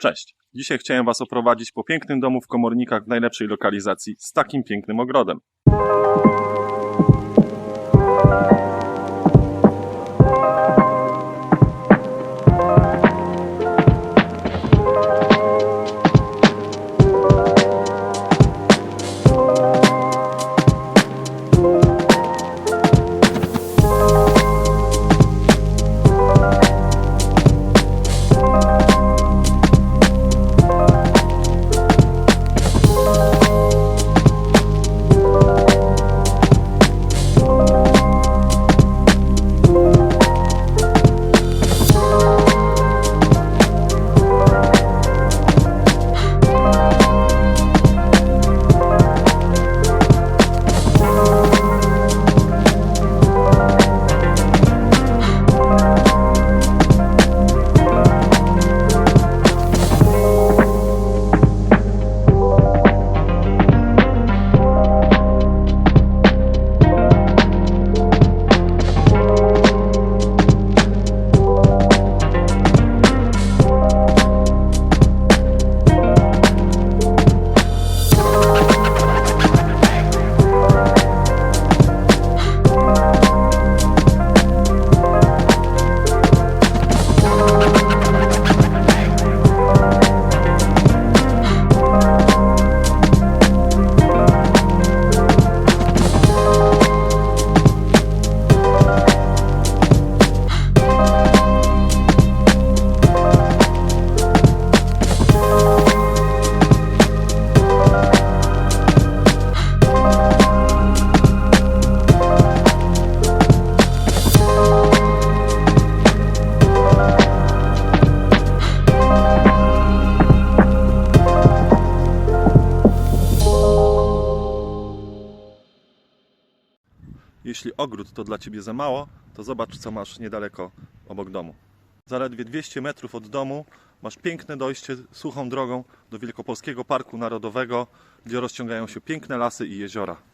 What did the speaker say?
Cześć! Dzisiaj chciałem Was oprowadzić po pięknym domu w Komornikach w najlepszej lokalizacji z takim pięknym ogrodem. Jeśli ogród to dla Ciebie za mało, to zobacz co masz niedaleko obok domu. Zaledwie 200 metrów od domu masz piękne dojście suchą drogą do Wielkopolskiego Parku Narodowego, gdzie rozciągają się piękne lasy i jeziora.